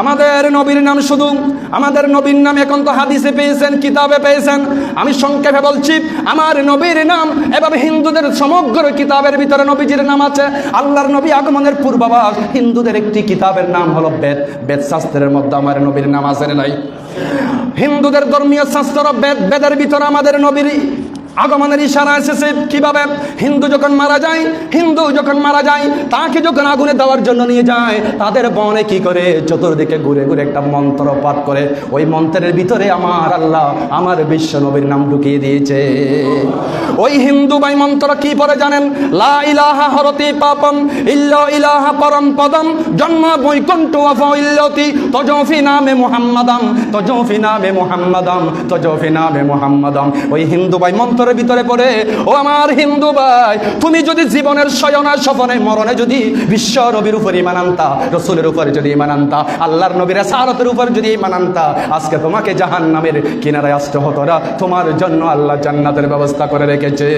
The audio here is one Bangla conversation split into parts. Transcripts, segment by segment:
আমাদের নবীর নাম শুধু, আমাদের নবীর নাম এখন তো হাদিসে পেয়েছেন, কিতাবে পেয়েছেন। আমি সংক্ষেপে বলছি, আমার নবীর নাম এভাবে হিন্দুদের সমগ্র কিতাবের ভিতরে নবীজির নাম আছে। আল্লাহর নবী আগমনের পূর্বাভাস হিন্দুদের একটি কিতাবের নাম হলো বেদ। বেদ শাস্ত্রের মধ্যে আমার নবীর নাম আছে নাই। হিন্দুদের ধর্মীয় শাস্ত্র বেদ। বেদের ভিতরে আমাদের নবীর আগমনের ইশারা এসেছে। কীভাবে? হিন্দু যখন মারা যায়, হিন্দু যখন মারা যায়, তাকে যখন আগুনে দেওয়ার জন্য নিয়ে যায়, তাদের বনে কি করে? চতুর্দিকে ঘুরে ঘুরে একটা মন্ত্র পাঠ করে। ওই মন্ত্রের ভিতরে আমার আল্লাহ, আমার বিশ্ব নবীর নাম ঢুকিয়ে দিয়েছে। ওই হিন্দু ভাই মন্ত্র কি পরে জানেন? লা ইলাহা হরতি পাপম, ইল্ল ইলাহা পরম পদম, জন্ম বৈকুণ্ঠ ইল্লতি, তজফি নামে মুহাম্মাদাম, তজফি নামে মুহাম্মাদাম, তজফি নামে মুহাম্মাদাম। ওই হিন্দু ভাই মন্ত্রের ভিতরে পড়ে, ও আমার হিন্দু ভাই, তুমি যদি জীবনের শয়না সফনে, মরণে যদি বিশ্ব নবীর উপর ইমান আনতা, রসুলের উপর যদি ইমান আনতা, আল্লাহর নবীর সারতের উপর যদি ইমান আনতা, আজকে তোমাকে জাহান নামের কিনারায় আসতে হতো না। তোমার জন্য আল্লাহ জান্নাতের ব্যবস্থা করে রেখেছে।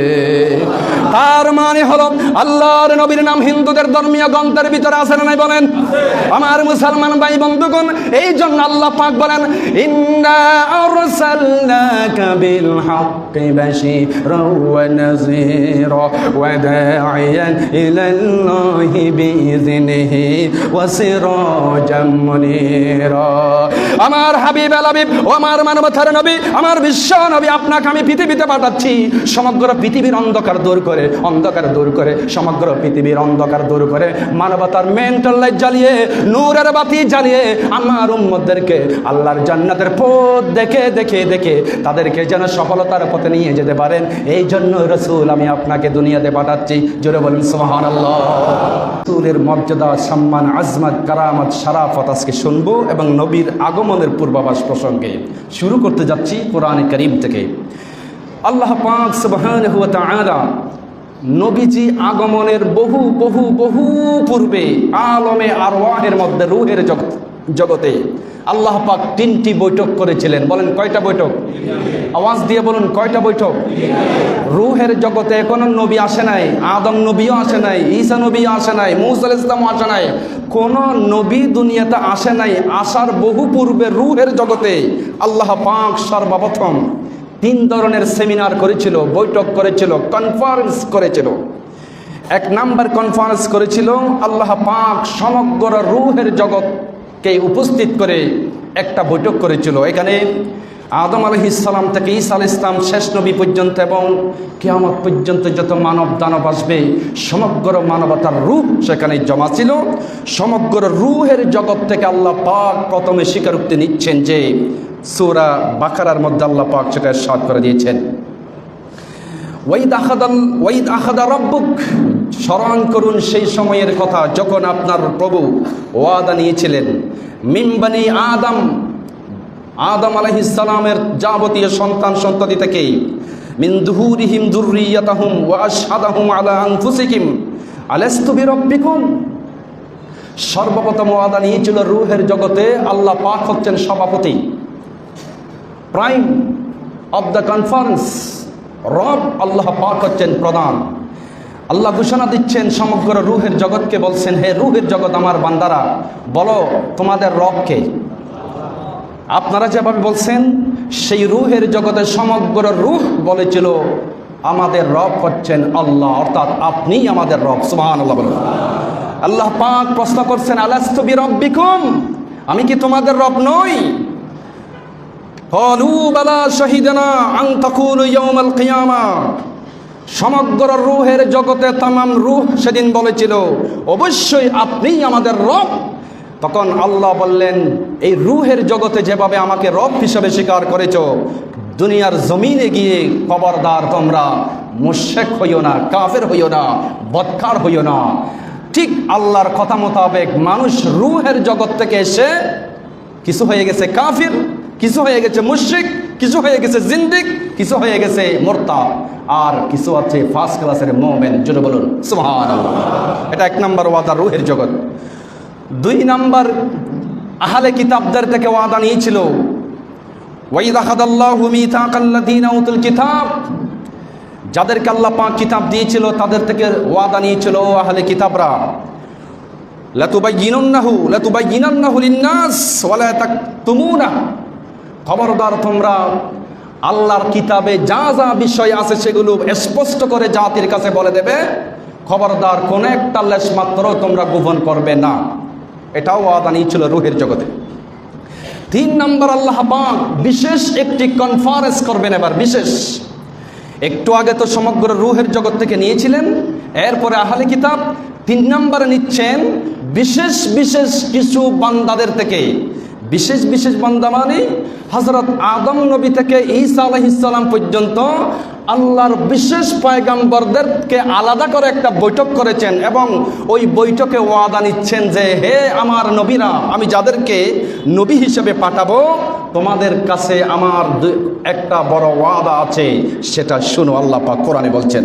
তার মানে হলো, আল্লাহর নবীর নাম হিন্দুদের ধর্মীয় গ্রন্থের ভিতরে আছে না নাই বলেন? আমার মুসলমান ভাই, বন্ধুগণ, এই জন্য আল্লাহ পাক বলেন, ইন্না আরসালনাকা বিল হাক্কি বাশীরা। নাযীরা ওয়া দাঈয়ান ইলাল্লাহি বিইذনিহি ওয়া সিরাজাম মুনীরা আমার হাবিব আল হাবিব ও আমার মানবতার নবী, আমার বিশ্ব নবী, আপনাকে আমি পৃথিবীতে পাঠাচ্ছি। সমগ্র পৃথিবীর অন্ধকার দূর করে, অন্ধকার দূর করে, সমগ্র পৃথিবীর অন্ধকার দূর করে, মানবতার মেন্টাল লাইট জ্বালিয়ে, নূরের বাতি জ্বালিয়ে, আমার উম্মতদেরকে আল্লাহর জান্নাতের পথ দেখে দেখে দেখে, তাদেরকে যেন সফলতার পথে নিয়ে যেতে পারেন। এই জন্য রসুল আমি আপনাকে দুনিয়াতে পাঠাচ্ছি। জোরে বলুন সোহান আল্লাহ রসুলের মর্যাদা, সম্মান, আজমত, কারামত সারাফত আজকে শুনব এবং নবীর আগমনের পূর্বাভাস প্রসঙ্গে। শুরু করতে যাচ্ছি কোরআন করিম থেকে। আল্লাহ পাক তাআলা নবীজি আগমনের বহু বহু বহু পূর্বে আলমে আরওয়াহের মধ্যে রুহের জগৎ জগতে আল্লাহ পাক তিনটি বৈঠক করেছিলেন। বলেন, কয়টা বৈঠক? আওয়াজ দিয়ে বলুন, কয়টা বৈঠক? রুহের জগতে এখনও নবী আসে নাই, আদম নবীও আসে নাই, ঈসা নবীও আসে নাই মৌসাল ইসলামও আসে নাই। কোন নবী দুনিয়াতে আসে নাই, আসার বহু পূর্বে রুহের জগতে আল্লাহ পাক সর্বপ্রথম তিন ধরনের সেমিনার করেছিল, বৈঠক করেছিল কনফারেন্স করেছিল। এক নাম্বার কনফারেন্স করেছিল, আল্লাহ পাক সমগ্র রুহের জগৎকে উপস্থিত করে একটা বৈঠক করেছিল। এখানে আদম আলহিসাল্লাম থেকে ঈসা আল ইসলাম শেষ নবী পর্যন্ত এবং কেয়ামত পর্যন্ত যত মানব দানব আসবে, সমগ্র মানবতার রূপ সেখানে জমা ছিল। সমগ্র রুহের জগৎ থেকে আল্লাহ পাক প্রথমে স্বীকারোক্তি নিচ্ছেন যে সুরা বাকারার মধ্যে আল্লাহ পাক সেটা সাত করে দিয়েছেন। রব্বুক। স্মরণ করুন সেই সময়ের কথা যখন আপনার প্রভু ওয়াদা নিয়েছিলেন। মিমবানি আদম আদম আলাইহিসসালামের যাবতীয় সন্তান সন্ততি থেকে বিরাব্বিকুম। সর্বপ্রথম ওয়াদা নিয়েছিল রুহের জগতে আল্লাহ পাক হচ্ছেন সভাপতি। Prime of the conference. রব আল্লাহ পাক হচ্ছেন প্রধান। আল্লাহ ঘোষণা দিচ্ছেন সমগ্র রুহের জগৎকে, বলছেন, হে রুহের জগৎ আমার বান্দারা, বলো তোমাদের রবকে। আপনারা যেভাবে বলছেন, সেই রুহের জগতে সমগ্র রুহ বলেছিল, আমাদের রব হচ্ছেন আল্লাহ, অর্থাৎ আপনিই আমাদের রব। সুবহান আল্লাহ আল্লাহ পাক প্রশ্ন করছেন আলাস্তবি রব্বিকুম আমি কি তোমাদের রব নই? কলু বালা শহীদানা আং তাকুলু ইয়াউমাল কিয়ামা সমগ্র রুহের জগতে তামাম রুহ সেদিন বলেছিল, অবশ্যই আপনিই আমাদের রব। তখন আল্লাহ বললেন, এই রুহের জগতে যেভাবে আমাকে রব হিসেবে স্বীকার করেছ, দুনিয়ার জমিনে গিয়ে খবরদার তোমরা মুশেক হইও না, কাফের হইও না, বৎকার হইও না। ঠিক আল্লাহর কথা মোতাবেক মানুষ রুহের জগৎ থেকে এসে কিছু হয়ে গেছে কাফির। কিছু হয়ে গেছে মুশ্রিক, কিছু হয়ে গেছে জিন্দিক, কিছু হয়ে গেছে মোর্তা। আর কিছু আছে ফার্স্ট ক্লাসের মোমেন জুড়ে বলুন সুহান এটা এক নম্বর ওয়াদা রুহের জগৎ। দুই নম্বর, আহলে কিতাবদের থেকে ওয়াদা নিয়েছিল। কিতাব। যাদেরকে আল্লাহ পাক কিতাব দিয়েছিল, তাদের থেকে ওয়াদা নিয়েছিল আহলে কিতাবরা, লাতুবাইয়িনান্নাহু লাতুবাইয়িনান্নাহু লিন-নাস, ওয়ালা তাকতুমুনা। খবরদার তোমরা, আল্লাহর কিতাবে যা যা বিষয় আছে সেগুলো স্পষ্ট করে জাতির কাছে বলে দেবে। খবরদার কোন একটা লেশ মাত্র তোমরা গোপন করবে না। এটাও ওয়াদা নিয়েছিল রুহের জগতে। তিন নম্বর আল্লাহ পাক বিশেষ একটি কনফারেন্স করবেন এবার, বিশেষ। একটু আগে তো সমগ্র রুহের জগৎ থেকে নিয়েছিলেন, এরপরে আহলে কিতাব তিন নম্বরে নিচ্ছেন, বিশেষ বিশেষ কিছু বান্দাদের থেকে। বিশেষ বিশেষ বান্দা মানে হজরত আদম নবী থেকে ঈসা আলহিসাল্লাম পর্যন্ত আল্লাহর বিশেষ পয়গাম্বরদেরকে আলাদা করে একটা বৈঠক করেছেন এবং ওই বৈঠকে ওয়াদা নিচ্ছেন যে, হে আমার নবীরা, আমি যাদেরকে নবী হিসেবে পাঠাবো, তোমাদের কাছে আমার একটা বড় ওয়াদা আছে, সেটা শুনো, আল্লাহ পাক কোরআনে বলছেন।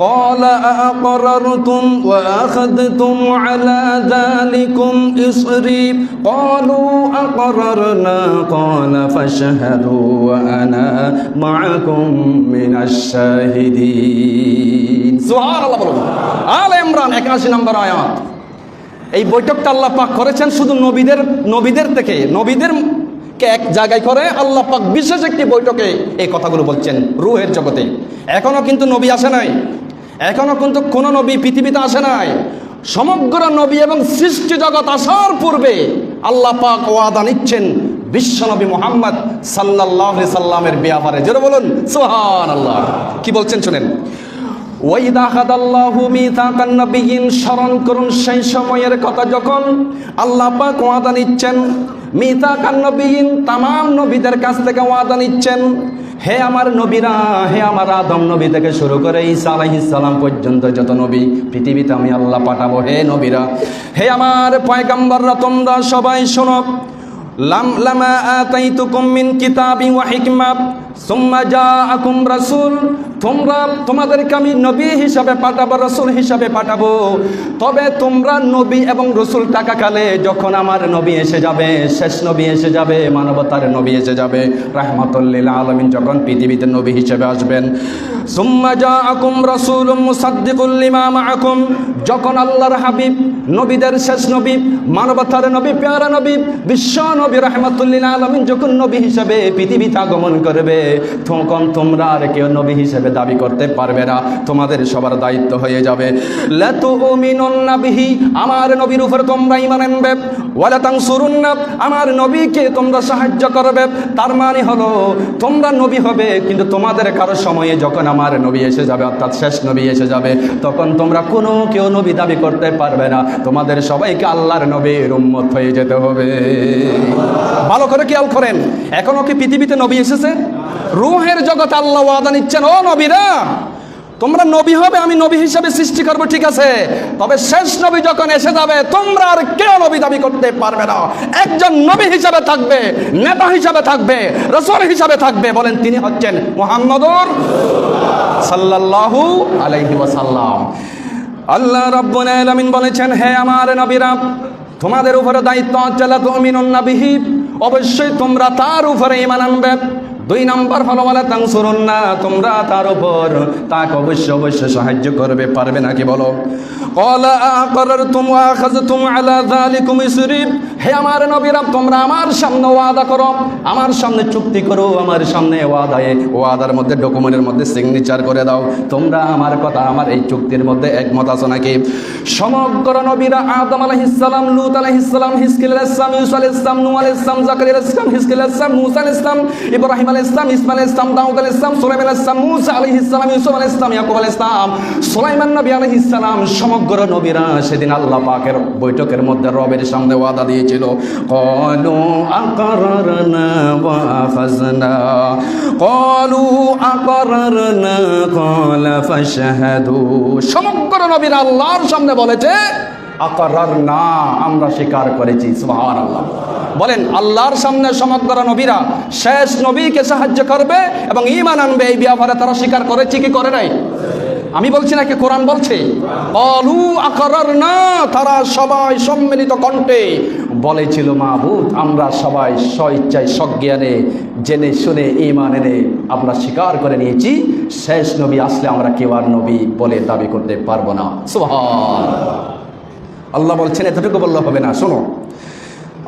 قال أأقررتم وأخذتم على ذلكم إصري قالوا أقررنا قال فاشهدوا وأنا معكم من الشاهدين سبحان الله বলুন আল ইমরান একাশি নম্বর আয়াত এই বৈঠকটা আল্লাহ পাক করেছেন শুধু নবীদের নবীদের থেকে নবীদের কে এক জায়গায় করে আল্লাহ পাক বিশেষ একটি বৈঠকে এই কথাগুলো বলছেন রুহের জগতে এখনো কিন্তু নবী আসে নাই এখনও কিন্তু কোনো নবী পৃথিবীতে আসে নাই। সমগ্র নবী এবং সৃষ্টি জগৎ আসার পূর্বে আল্লাহ পাক ওয়াদা নিচ্ছেন বিশ্বনবী মোহাম্মদ সাল্লাহ সাল্লামের ব্যাপারে যেটা বলুন সোহান আল্লাহ কি বলছেন শুনেন? স্মরণ করুন সেই সময়ের কথা যখন আল্লাহ পাক ওয়াদা নিচ্ছেন মিথাকান নবিয়িন তামাম নবীদের কাছ থেকে ওয়াদা নিচ্ছেন। হে আমার নবীরা, হে আমার আদম নবী থেকে শুরু করে ঈসা সালাম পর্যন্ত যত নবী পৃথিবীতে আমি আল্লাহ পাঠাবো, হে নবীরা। হে আমার পয়গাম্বাররা, তোমরা সবাই শোনো। লাম লামা আতাইতুকুম মিন কিতাবি ওয়া হিকমা। তোমরা, তোমাদেরকে আমি নবী হিসাবে পাঠাবো, রসুল হিসাবে পাঠাবো। তবে নবী এবং রসুল যখন আমার নবী এসে যাবে, শেষ নবী এসে যাবে নবী এসে যাবে যখন পৃথিবীতে নবী হিসেবে আসবেন। যখন আল্লাহর হাবিব, নবীদের শেষ নবী, মানবতার নবী, পেয়ারা নবী, বিশ্ব নবী রাহমাতুল্লিল আলমিন যখন নবী হিসেবে পৃথিবীতে আগমন করবে তখন তোমরা আর কেউ নবী হিসেবে দাবি করতে পারবে না। তোমাদের সবার দায়িত্ব হয়ে যাবে। আমার নবীর উপর তোমরা ইমান আনবে। ওয়ালা তানসুরুন্না আমার নবীকে তোমরা সাহায্য করবে। তার মানে হলো, তোমরা নবী হবে, কিন্তু তোমাদের কারও সময়ে যখন আমার নবী এসে যাবে, অর্থাৎ শেষ নবী এসে যাবে, তখন তোমরা কোনো কেউ নবী দাবি করতে পারবে না। তোমাদের সবাইকে আল্লাহর নবীর উম্মত হয়ে যেতে হবে। ভালো করে খেয়াল করেন, এখনও কি পৃথিবীতে নবী এসেছে? রুহের জগতে আল্লাহ ওয়াদা নিচ্ছেন, ও নবীরা, তোমরা নবী হবে, আমি নবী হিসাবে সৃষ্টি করব, ঠিক আছে। তবে শেষ নবী যখন এসে যাবে, তোমরা আর কেউ নবী দাবি করতে পারবে না। একজন নবী হিসাবে থাকবে, নেতা হিসাবে থাকবে, রসুল হিসাবে থাকবে, বলেন তিনি হচ্ছেন মোহাম্মদুর সাল্লাল্লাহু আলাইহি ওয়াসাল্লাম। আল্লাহ রাব্বুল আলামিন বলেছেন, হে আমার নবীরা, তোমাদের উপরে দায়িত্ব হচ্ছে লা তুমিনুন নাবিহি অবশ্যই তোমরা তার উপরে ঈমান আনবে। দুই নম্বর হলো বলে তাংসুরুন না, তোমরা তার উপর তাকে অবশ্য অবশ্য সাহায্য করবে, পারবে নাকি বলো? হে আমার নবীরা, তোমরা আমার সামনে ওয়াদা করো, আমার সামনে চুক্তি করো, আমার সামনে ওয়াদার মধ্যে ডকুমেন্টের মধ্যে সিগনেচার করে দাও। তোমরা আমার কথা, আমার এই চুক্তির মধ্যে একমত আছো নাকি? সমগ্র নবীরা আদম হিসকিল আলাইহিস সালাম ইউসা আলাইহিস সালাম নূহ আলাইহিস সালাম, জাকারিয়া আলাইহিস সালাম হিসকিল মুসা ইব্রাহিম আলাইহিস সালাম ইসমাইল আলাইহিস সালাম দাউদ আলাইহিস সালাম সুলাইমান আলাইহিস সালাম মুসা আলাইহিস সালাম, ইউসুফ আলাইহিস সালাম, ইয়াকুব আলাইহিস সালাম, সুলাইমান নবী আলাইহিস সালাম, সমগ্র নবীরা সেদিন আল্লাহ পাকের বৈঠকের মধ্যে রবের সামনে ওয়াদা দিয়েছিল। কলু আকরারনা কলু আকরারনা ফাশহাদু। সমগ্র নবীরা আল্লাহর সামনে বলেছে আকার না আমরা স্বীকার করেছি, সুবহানাল্লাহ। বলেন, আল্লাহর সামনে সমগ্র নবীরা শেষ নবীকে সাহায্য করবে এবং ঈমান আনবে, এই ব্যাপারে তারা স্বীকার করেছে কি করে নাই? আমি বলছি নাকি কোরআন বলছে? অলু আকরার না তারা সবাই সম্মিলিত কণ্ঠে বলেছিল মাহবুদ আমরা সবাই স্বইচ্ছায় সজ্ঞানে জেনে শুনে ইমান এনে আমরা স্বীকার করে নিয়েছি। শেষ নবী আসলে আমরা কেউ আর নবী বলে দাবি করতে পারব না। সুবহান আল্লাহ বলছেন, এতটুকু বললে হবে না, শোনো।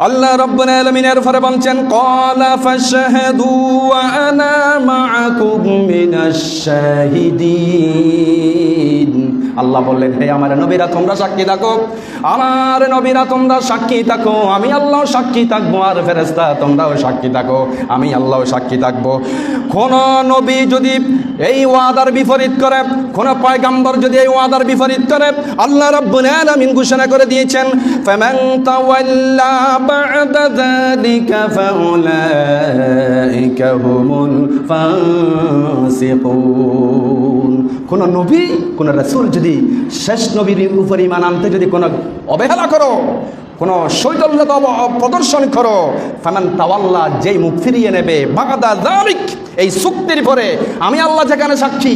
আল্লাহ রব্বুল আলামিনের ফরে বলছেন, ক্বালা ফাশহাদু ওয়া আনা মাআকুম মিনাশ শাহিদিন। আল্লাহ বললেন, হে আমার নবীরা, তোমরা সাক্ষী থাকো। আমার নবীরা, তোমরা সাক্ষী থাকো। আমি আল্লাহ সাক্ষী থাকব আর ফেরেস্তা তোমরাও সাক্ষী থাকো। আমি আল্লাহ সাক্ষী থাকব। কোন নবী যদি এই ওয়াদার বিপরীত করে, কোন পয়গাম্বর যদি এই ওয়াদার বিপরীত করে, আল্লাহ রাব্বুল আলামিন ঘোষণা করে দিয়েছেন, ফামান তাওয়াল্লা বা'দা যালিকা ফাউলাইকা হুমুল ফাসিকুন। কোন নবী, কোন রাসুল যদি শেষ নবীর উপর ইমান আনতে যদি কোনো অবহেলা করো, কোনো শৈতল্যতা প্রদর্শন করো ফানান তাওয়াল্লা, যেই মুখ ফিরিয়ে নেবে, বাগাদা জালিক এই চুক্তির পরে আমি আল্লাহ যেখানে সাক্ষী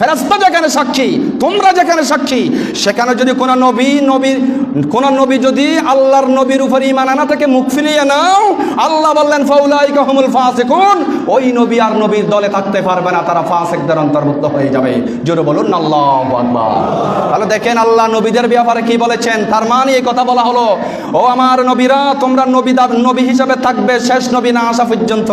ফেরাস্তা যেখানে সাক্ষী, তোমরা যেখানে সাক্ষী, সেখানে যদি কোনো নবী, নবীর, কোন নবী যদি আল্লাহর নবীর উপর ইমান আনা থেকে মুখ ফিরিয়ে নাও, আল্লাহ বললেন ফাউলাই কহমুল ফাসিকুন। ওই নবী আর নবীর দলে থাকতে পারবে না, তারা ফাসিকদের অন্তর্ভুক্ত হয়ে যাবে। জোরে বলুন, আল্লাহু আকবার। তাহলে দেখেন আল্লাহ নবীদের ব্যাপারে কি বলেছেন? তার মানে এই কথা বলা হলো, ও আমার নবীরা, তোমরা নবী নবী হিসাবে থাকবে, শেষ নবী না আসা পর্যন্ত।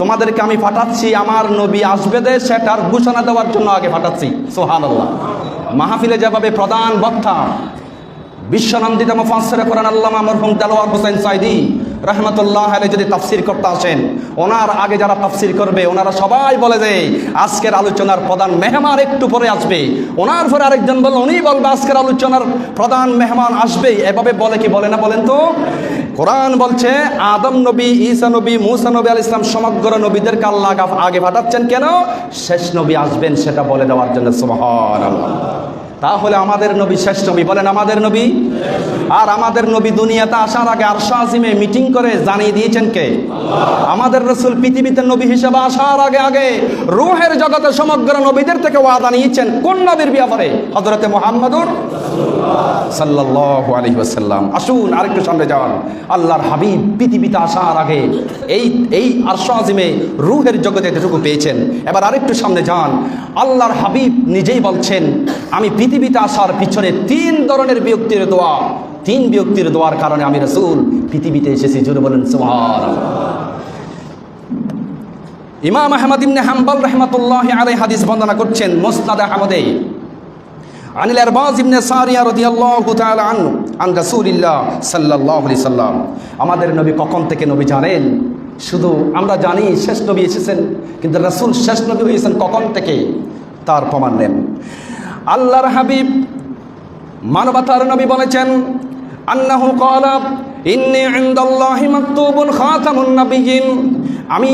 তোমাদেরকে আমি পাঠাচ্ছি, আমার নবী আসবে দে, সেটার ঘোষণা দেওয়ার জন্য আগে পাঠাচ্ছি সোহান আল্লাহ মাহফিলে যেভাবে প্রধান বক্তা বিশ্বনন্দিত মুফাসসির কোরআন আল্লামা মরহুম দেলোয়ার হোসেন সাইদি রহমতুল্লাহ আলী যদি তাফসির করতে আসেন, ওনার আগে যারা তাফসির করবে, ওনারা সবাই বলে যে, আজকের আলোচনার প্রধান মেহমান একটু পরে আসবে। ওনার পরে আরেকজন বলল, উনি বলবে আজকের আলোচনার প্রধান মেহমান আসবে এভাবে বলে কি বলে না বলেন তো? কোরআন বলছে, আদম নবী, ঈসা নবী, মুসা নবী আল ইসলাম সমগ্র নবীদেরকে আল্লাহ আগে- আগে পাঠাচ্ছেন কেন? শেষ নবী আসবেন সেটা বলে দেওয়ার জন্য, সুবহানাল্লাহ। তাহলে আমাদের নবী শেষ নবী। বলেন, আমাদের নবী? আর আমাদের নবী দুনিয়াতে আসার আগে আজিমে মিটিং করে জানিয়ে দিয়েছেন কে? আমাদের রসুল পৃথিবীতে নবী হিসেবে আসার আগে আগে রুহের জগতে সমগ্র নবীদের থেকে ওয়াদা নিয়েছেন। কোন নবীর ব্যাপারে? হজরতে মোহাম্মদুর ওয়াসাল্লাম। আসুন, আরেকটু সামনে যান। আল্লাহর হাবিব পৃথিবীতে আসার আগে এই এই আরশা রুহের জগতে যেটুকু পেয়েছেন। এবার আরেকটু সামনে যান। আল্লাহর হাবিব নিজেই বলছেন, আমি পৃথিবীতে আসার পিছনে তিন ধরনের ব্যক্তির দোয়া তিন ব্যক্তির দোয়ার কারণে আমি রসুল পৃথিবীতে এসেছি জুড়ে বলেন সুহার ইমাম আহমদ ইবনে হাম্বল রহমতুল্লাহ আলাই হাদিস বর্ণনা করছেন মোসনাদ আহমদে عن الأرباز بن سارية رضي الله تعالى عنه عن رسول الله صلى الله عليه وسلم আমাদের নবী কখন থেকে নবী জানেন শুধু আমরা জানি শেষ নবী এসেছেন কিন্তু রাসূল শেষ নবী হয়েছেন কখন থেকে তার প্রমাণ নেন আল্লাহর হাবিব মানবতার নবী বলেছেন আন্নাহু কলাব ইন্নি ইনদাল্লাহি মাকতুবুন খাতামুন নাবিয়িন আমি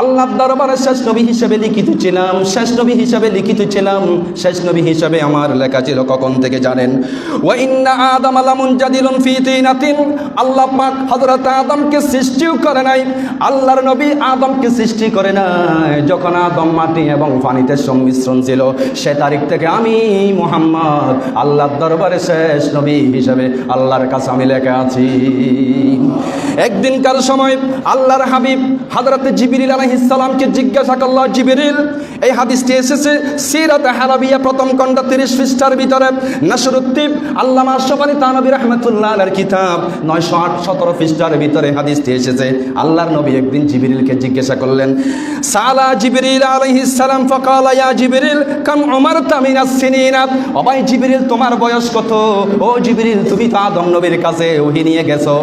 আল্লাহর দরবারে শেষ নবী হিসেবে লিখিত ছিলাম, শেষ নবী হিসেবে লিখিত ছিলাম, শেষ নবী হিসেবে আমার লেখা ছিল কখন থেকে জানেন? ওয়া ইন্না আদম লামুন জাদিলুন ফি তিনাতিন। আল্লাহ পাক হযরত আদমকে সৃষ্টিও করে নাই, আল্লাহর নবী আদমকে সৃষ্টি করে নাই। যখন আদম মাটি এবং পানিতে সংমিশ্রণ ছিল, সে তারিখ থেকে আমি মুহাম্মদ, আল্লাহর দরবারে শেষ নবী হিসেবে আল্লাহর কাছে আমি লেখা আছি। একদিনকার সময় আল্লাহর হাবিব হযরত জিবরিল আলাইহিস সালামকে জিজ্ঞাসা করল, জিবরিল, এই হাদিসটি এসেছে সিরাত হারাবিয়া প্রথম খণ্ড 30 পৃষ্ঠার ভিতরে। নাসরুদ্দিন আল্লামা আশরাফ তানবী রাহমাতুল্লাহ আলাইহির কিতাব 917 পৃষ্ঠার ভিতরে হাদিসটি এসেছে। আল্লাহর নবী একদিন জিবরিলকে জিজ্ঞাসা করলেন, সালা জিবরিল আলাইহিস সালাম, ফাকালা ইয়া জিবরিল, কাম উমারতা মিনাস সিনিনা? ও ভাই জিবরিল, তোমার বয়স কত? ও জিবরিল, তুমি তো আদম নবীর কাছে ওহি নিয়ে গেছো।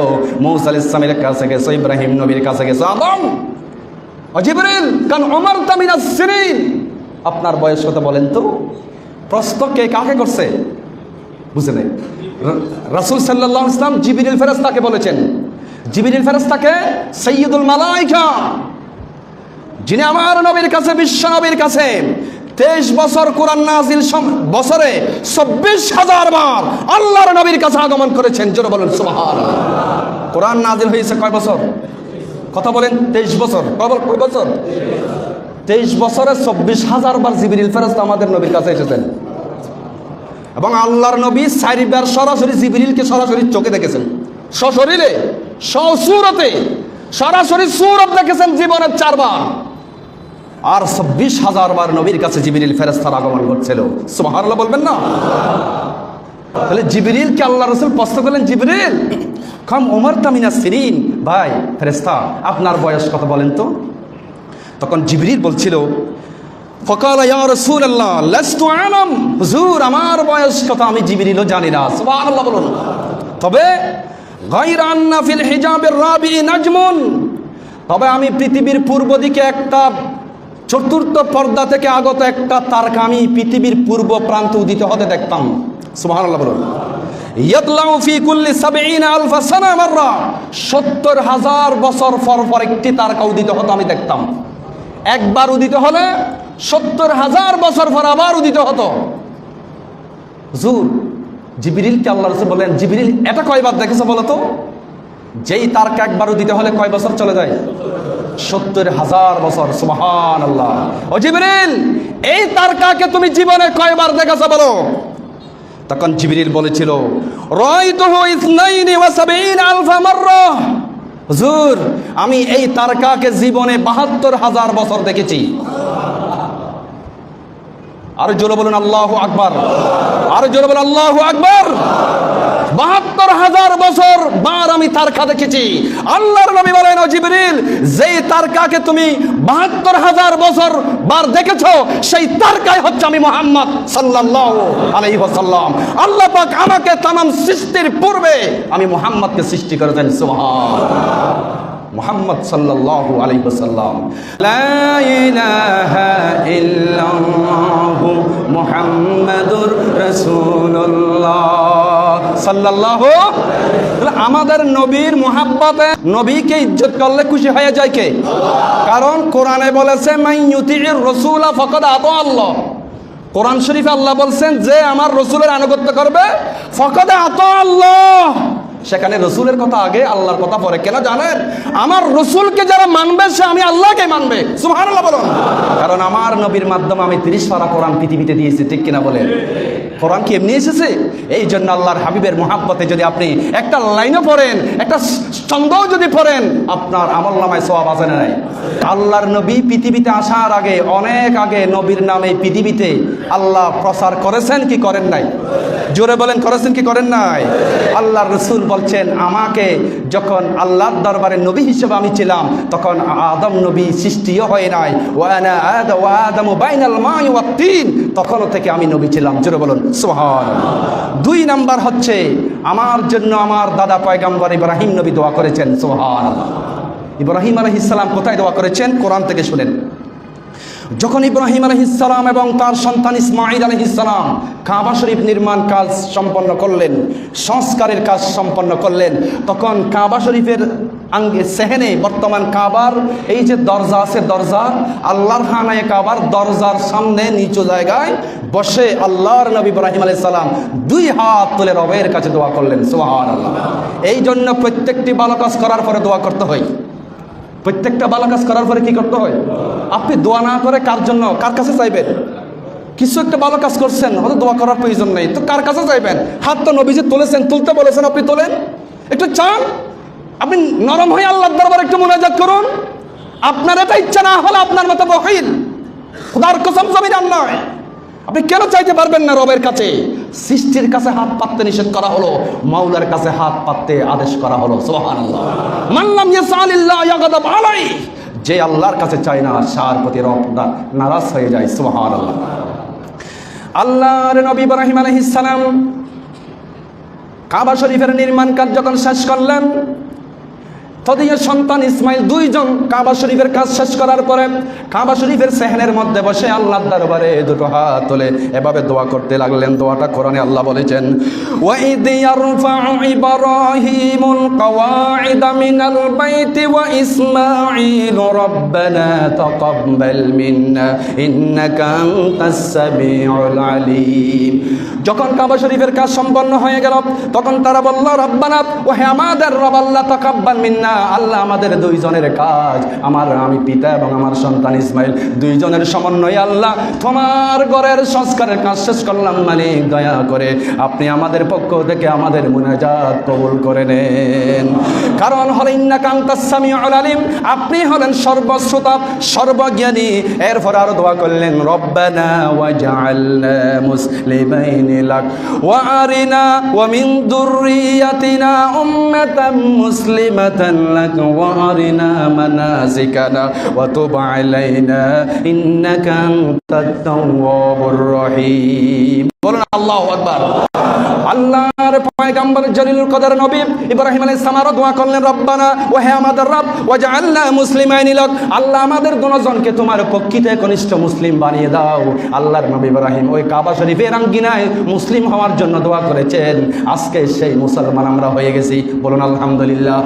মূসা সালামের কাছে গেছো, ইব্রাহিম নবীর কাছে গেছো, আদম! ও জিবরিল কাম উমারতা মিনাস সিনিন। আপনার বয়স কত বলেন তো? প্রশ্ন কে কাকে করছে? বুঝে নেই। রাসুল সাল্লাহ ইসলাম জিবিরিল ফেরেস্তাকে বলেছেন। জিবিরিল ফেরেস্তাকে সৈয়দুল মালাইকা। যিনি আমার নবীর কাছে, বিশ্ব নবীর কাছে তেইশ বছর কোরআন নাজিল বছরে চব্বিশ হাজার বার আল্লাহর নবীর কাছে আগমন করেছেন। জোরে বলেন সুবহান কোরআন নাজিল হয়েছে কয় বছর? কথা বলেন, তেইশ বছর। কয় বছর? তেইশ বছরে চব্বিশ হাজার বার জিবিরিল ফেরস্ত আমাদের নবীর কাছে এসেছেন। এবং আল্লাহর নবী সাইরিবার সরাসরি জিবিরিলকে সরাসরি চোখে দেখেছেন। সশরীরে, সসুরতে সরাসরি সুরত দেখেছেন জীবনের চারবার। আর চব্বিশ হাজার বার নবীর কাছে জিবিরিল ফেরেস্তার আগমন করছিল সুবহানাল্লাহ বলবেন না? তাহলে জিবরিলকে আল্লাহ রসুল প্রশ্ন করলেন, জিবরিল খাম ওমর তামিনা সিরিন ভাই ফেরেস্তা আপনার বয়স কত বলেন তো? তখন জিবরিল বলছিল, ফকাল ইয়া রাসূলুল্লাহ, লাস্তু আলাম হুজুর, আমার বয়স কত? আমি জিবরিলও জানি না। সুবহানাল্লাহ বলুন। তবে, গায়রা আন্না ফিল হিজাবের রাবি নাজমুন। তবে আমি পৃথিবীর পূর্ব দিকে একটা চতুর্থ পর্দা থেকে আগত একটা তারকা আমি পৃথিবীর পূর্ব প্রান্ত উদিত হতে দেখতাম। বলুন। আলফা সানা মাররা। 70 হাজার বছর পর পর একটি তারকা উদিত হতো, আমি দেখতাম। একবার উদিত হলে সত্তর হাজার বছর পর আবার উদিত হতো। হুজুর জিবিরিলকে আল্লাহ রসুল বলেন জিবিরিল, এটা কয়বার দেখেছ বলো তো? যেই তারকা একবার উদিত হলে কয় বছর চলে যায়? সত্তর হাজার বছর সুবহান আল্লাহ ও জিবিরিল, এই তারকাকে তুমি জীবনে কয়বার দেখেছ বলো? তখন জিবিরিল বলেছিল হুজুর, আমি এই তারকাকে জীবনে বাহাত্তর হাজার বছর দেখেছি। আর জোরে বলুন, আল্লাহ আকবার। আর জোরে বলুন, আল্লাহ আকবার। বাহাত্তর হাজার বছর বার আমি তারকা দেখেছি। আল্লাহর নবী বলেন, ও জিবরিল, যেই তারকাকে তুমি বাহাত্তর হাজার বছর বার দেখেছ, সেই তারকাই হচ্ছে আমি মোহাম্মদ সাল্লাল্লাহু আলাইহি ওয়াসাল্লাম। আল্লাহ পাক আমাকে তামাম সৃষ্টির পূর্বে আমি মোহাম্মদকে সৃষ্টি করেছেন সুবহান। মোহাম্মদ সাল্লাল্লাহু আলাইহি ওয়াসাল্লাম। সাল্লাল্লাহু আমাদের নবীর মোহাব্বতে নবীকে ইজ্জত করলে খুশি হয়ে যায় কে? কারণ কোরআনে বলেছে, মাই রসুল রাসূলা ফাকাদ আতা আল্লাহ। কোরআন শরীফ আল্লাহ বলছেন, যে আমার রসুলের আনুগত্য করবে, ফকদে আত আল্লাহ। সেখানে রসুলের কথা আগে, আল্লাহর কথা পরে। কেন জানেন? আমার রসুলকে যারা মানবে, সে আমি আল্লাহকে মানবে। বলুন। কারণ আমার নবীর মাধ্যমে আমি তিরিশ পারা কোরআন পৃথিবীতে দিয়েছি, ঠিক কিনা বলেন? কোরআন কি এমনি এসেছে? এই জন্য আল্লাহর হাবিবের মোহাব্বতে যদি আপনি একটা লাইনও পড়েন, একটা ছন্দও যদি পড়েন, আপনার আমল নামায় সবাব আছে না নাই। আল্লাহর নবী পৃথিবীতে আসার আগে, অনেক আগে নবীর নামে পৃথিবীতে আল্লাহ প্রচার করেছেন কি করেন নাই? জোরে বলেন, করেছেন কি করেন নাই? আল্লাহর রসুল বলছেন, আমাকে যখন আল্লাহর দরবারে নবী হিসেবে আমি ছিলাম, তখন আদম নবী সৃষ্টিও হয় নাই। বাইনাল তখনও থেকে আমি নবী ছিলাম। জোরে বলুন সুবহান দুই নাম্বার হচ্ছে, আমার জন্য আমার দাদা পয়গাম্বর ইব্রাহিম নবী দোয়া করেছেন। সুবহান ইব্রাহিম আলাইহিস সালাম কোথায় দোয়া করেছেন? কোরআন থেকে শুনেন। যখন ইব্রাহিম আলহিসাম এবং তার সন্তান ইসমাইল আলহিসাম কাবা শরীফ নির্মাণ কাজ সম্পন্ন করলেন, সংস্কারের কাজ সম্পন্ন করলেন, তখন কাবা শরীফের আঙ্গে, সেহেনে বর্তমান কাবার এই যে দরজা আছে দরজা, আল্লাহর খানায় কাবার দরজার সামনে নিচু জায়গায় বসে আল্লাহর নবী ইব্রাহিম আলাইহিস সালাম দুই হাত তুলে রবের কাছে দোয়া করলেন সুবহান আল্লাহ এই জন্য প্রত্যেকটি ভালো কাজ করার পরে দোয়া করতে হয়। প্রত্যেকটা ভালো কাজ করার পরে কি করতে হয়? আপনি দোয়া না করে কার জন্য? কার কাছে চাইবেন? কিছু একটা ভালো কাজ করছেন, হয়তো দোয়া করার প্রয়োজন নেই। তো কার কাছে চাইবেন? হাত তো নবীজি তুলেছেন, তুলতে বলেছেন, আপনি তোলেন? একটু চান? আপনি নরম হয়ে আল্লাহর দরবার একটু মোনাজাত করুন। আপনার এটা ইচ্ছা না হলে আপনার মতো বহিল খুদার কসম জমিন আর নয়। আপনি কেন চাইতে পারবেন না রবের কাছে? সৃষ্টির কাছে হাত পাততে নিষেধ করা হলো, মাওলার কাছে হাত পাততে আদেশ করা হলো। ইয়াসালিল্লাহ ইয়াগাদাব আলাই যে আল্লাহর কাছে চায় না, সার প্রতি রব নারাজ হয়ে যায়। সুবহানাল্লাহ। আল্লাহর নবী ইব্রাহিম আলাইহিস সালাম কাবা শরীফের নির্মাণ কাজ যখন শেষ করলেন তদীয় সন্তান ইসমাইল দুইজন কাবা শরীফের কাজ শেষ করার পরে কাবা শরীফের সেহেনের মধ্যে বসে আল্লাহর দরবারে দুটো হাত তুলে এভাবে দোয়া করতে লাগলেন। দোয়াটা কোরআনে আল্লাহ বলেছেন মিনাল ওয়া যখন কাবা শরীফের কাজ সম্পন্ন হয়ে গেল, তখন তারা বলল, রব্বানা ও হে আমাদের রব আল্লাহ, তাকাব্বাল মিন্না আল্লাহ আমাদের দুইজনের কাজ। আমার আমি পিতা এবং আমার সন্তান ইসমাইল। দুইজনের সমন্বয়ে আল্লাহ তোমার ঘরের সংস্কারের কাজ শেষ করলাম মালিক, দয়া করে আপনি আমাদের পক্ষ থেকে আমাদের মুনাজাত কবুল করে নেন। কারণ হলেন ইন্না কান্তাসামি আলিম। আপনি হলেন সর্বশ্রোতা, সর্বজ্ঞানী। এরপর আরও দোয়া করলেন, রব্বানা ওয়াজআলনা মুসলিমাইন লাক ওয়া আরিনা ওয়া মিন দুররিয়াতিনা উম্মাতাম মুসলিমাতান লাক ওয়া আরিনা মানাসিকানা ওয়া তুব আলাইনা ইন্নাকা আনতাত তাওয়াবুর রহিম বলুন আল্লাহু আকবার আল্লাহর পয়গাম্বর জলিলুল কদর নবী ইব্রাহিম আলাইহিস সালাম দোয়া করলেন, রব্বানা, ও হে আমাদের রব, ওয়াজআলনা মুসলিমাইন লাক। আল্লাহ আমাদের দুজনকে তোমার পক্ষিতে কনিষ্ঠ মুসলিম বানিয়ে দাও। আল্লাহর নবী ইব্রাহিম ওই কাবা শরীফের আঙ্গিনায় মুসলিম হওয়ার জন্য দোয়া করেছেন। আজকে সেই মুসলমান আমরা হয়ে গেছি। বলুন, আলহামদুলিল্লাহ।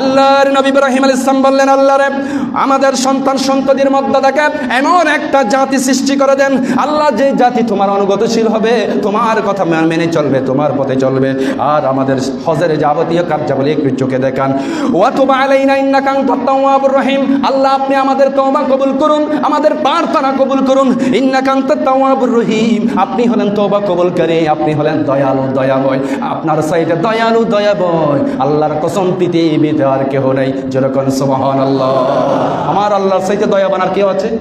আল্লাহর নবী ইব্রাহিম আলাইহিস সালাম বললেন আল্লাহরে আমাদের সন্তান সন্ততির মধ্যে থেকে এমন একটা জাতি সৃষ্টি করে দেন। আল্লাহ যে জাতি তোমার অনুগতশীল হবে, তোমার কথা মেনে চলবে, তোমার পথে চলবে। আর আমাদের হজের যাবতীয় কার্যাবলী একটু চোখে দেখান। ওয়াতুবা আলাইনা ইন্নাকা তাওয়াবুর রহিম। আল্লাহ, আপনি আমাদের তওবা কবুল করুন, আমাদের প্রার্থনা কবুল করুন। ইন্নাকা তাওয়াবুর রহিম। আপনি হলেন তওবা কবুলকারী, আপনি হলেন দয়ালু, দয়াময়। আপনার সাইডে দয়ালু, দয়াময়। আল্লাহর কসম পৃথিবীতে আর কেহ নেই। যেরকম সুবহানাল্লাহ। আমার আল্লাহর সাইডে দয়াবান আর কেউ আছে?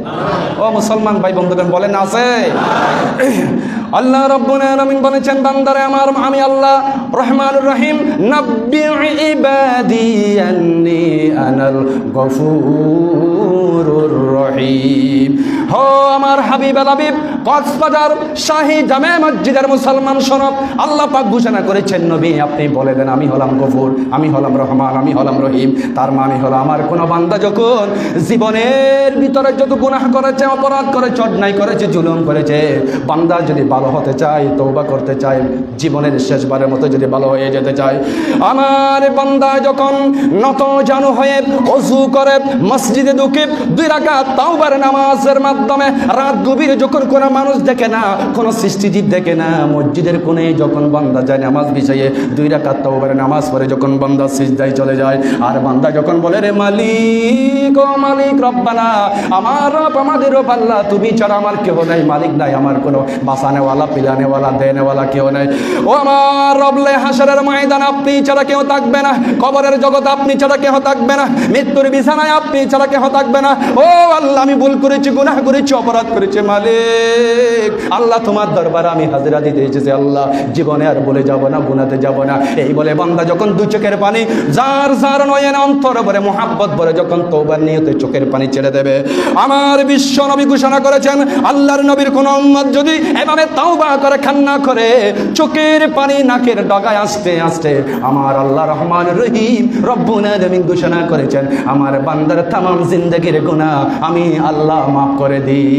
ও মুসলমান ভাই বন্ধুগণ বলেন আছে? আল্লাহ রব্বুল আলামিন বলেছেন বান্দারে আমার আমি আল্লাহ রহমানুর রহিম নব্বি ইবাদি আনাল গফুরুর রহিম হো আমার হাবিব হাবিব কক্সবাজার শাহী জামে মসজিদের মুসলমান সনব আল্লাহ পাক ঘোষণা করেছেন, নবী, আপনি বলে দেন, আমি হলাম গফুর, আমি হলাম রহমান, আমি হলাম রহিম। তার মানে হলো আমার কোনো বান্দা যখন জীবনের ভিতরে যত গুনাহ করেছে, অপরাধ করেছে, অন্যায় করেছে, জুলুম করেছে, বান্দা যদি ভালো হতে চায় তৌবা করতে চায়, জীবনের শেষবারের মতো যদি ভালো হয়ে যেতে চায়, আমার বান্দা যখন নত জানু হয়ে অজু করে, মসজিদে ঢুকে দুই রাকাত তাওবার নামাজের মাধ্যমে রাত গভীর যখন কোনো মানুষ দেখে না, কোনো সৃষ্টিজীব দেখে না, মসজিদের কোণে যখন বান্দা যায় নামাজ বিছাইয়ে দুই রাকাত তাওবার নামাজ পড়ে যখন বান্দা সিজদায় চলে যায়, আর বান্দা যখন বলে, রে মালিক, ও মালিক রব্বানা, আমার রব আমাদের রব আল্লাহ, তুমি ছাড়া আমার কেউ নাই, মালিক নাই, আমার কোনো বাসানেওয়ালা, পিলানেওয়ালা, দেনেওয়ালা কেউ নাই। ও আমার রবলে হাসরের ময়দান, আপনি ছাড়া কেউ থাকবে না, কবরের জগৎ আপনি ছাড়া কেউ থাকবে না, মৃত্যুর বিছানায় আপনি ছাড়া কেউ থাকবে না। ও আল্লাহ, আমি ভুল করেছি, গুনাহ করেছি, অপরাধ করেছি, মালিক। আল্লাহ তোমার দরবারে আমি হাজিরা দিতে এসেছি, আল্লাহ। জীবনে আর বলে যাব না, গুনাতে যাব না। এই বলে বান্দা যখন দু চোখের পানি, যার যার নয়ন অন্তর ভরে, মোহাব্বত ভরে যখন তৌবার নিয়তে চোখের পানি ছেড়ে দেবে, আমার বিশ্ব নবী ঘোষণা করেছেন, আল্লাহর নবীর কোন উম্মত যদি এভাবে তাওবা করে, খান্না করে, চোখের পানি নাকের ডগায় আসতে আসতে আমার আল্লাহ রহমান রহিম রব্বুল আলামিন ঘোষণা করেছেন, আমার বান্দার তামাম জিন্দগির গুনাহ আমি আল্লাহ মাফ করে দিই।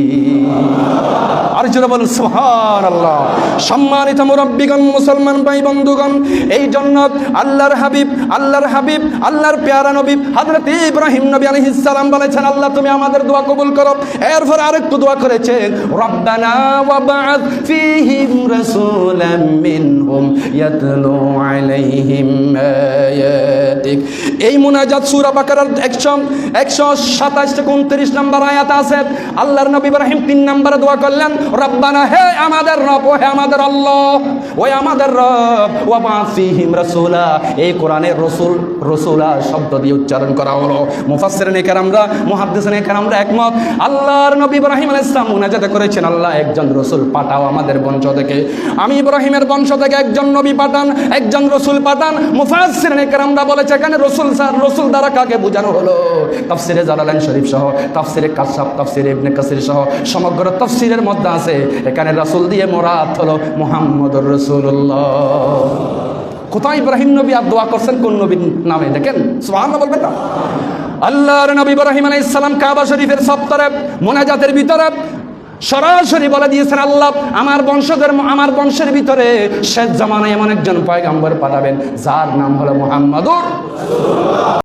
আর জোরে বলুন সুবহান আল্লাহ সম্মানিত মুরব্বিগণ, মুসলমান ভাই, বন্ধুগণ, এই জন্য আল্লাহর হাবিব আল্লাহর হাবিব, আল্লাহর পেয়ারা নবী, হযরত ইব্রাহিম নবী আলাইহিস সালাম বলেছেন, আল্লাহ তুমি আমাদের দোয়া কবুল করো। এরপর আরেকটু দোয়া করেছেন, রব্বানা ওয়াবআথ ফীহিম রাসূলাম মিনহুম ইয়াতলু আলাইহিম আয়াতিক। এই মুনাজাত সূরা বাকারার 100 127 থেকে 29 নম্বর আয়াত আছে। আল্লাহর নবী ইব্রাহিম তিন নম্বরে দোয়া করলেন, রব্বানা হে আমাদের রব, হে আমাদের আল্লাহ, ওই আমাদের রব, ওয়া মাফিহিম রাসূলা। এই কোরআনের রাসূল, রাসূলা শব্দ দিয়ে উচ্চারণ করা হলো। মুফাসসিরিনে কেরামরা, মুহাদ্দিসিনে কেরামরা একমত, আল্লাহর নবী ইব্রাহিম আলাইহিস সালাম মুনাজাত করেছেন, আল্লাহ একজন রাসূল পাঠাও আমাদের বংশ থেকে। আমি ইব্রাহিমের বংশ থেকে একজন নবী পাঠান, একজন রাসূল পাঠান, মুফাসসিরিনে কেরামরা বলেছে, এখানে রাসূল স্যার, রাসূল দ্বারা কাকে বোঝানো হলো? তাফসিরে জালালাইন শরীফ সহ, তাফসিরে কাশাফ, তাফসিরে ইবনে কাসির সহ, সমগ্র তাফসিরের মধ্যে আছে, এখানে রাসূল দিয়ে মোরাদ হলো মুহাম্মদুর রাসূলুল্লাহ। কোথায় ইব্রাহিম নবী আর দোয়া করছেন? কোন নবীর নামে? দেখেন, সুবহানাল্লাহ বলবেন না? আল্লাহর নবী ইব্রাহিম আলাইহিস সালাম কাবা শরীফের সপ্তরে, মোনাজাতের ভিতরে সরাসরি বলে দিয়েছেন, আল্লাহ, আমার বংশধর, আমার বংশের ভিতরে শেষ জামানায় এমন একজন পয়গাম্বর পাঠাবেন, যার নাম হলো মুহাম্মাদুর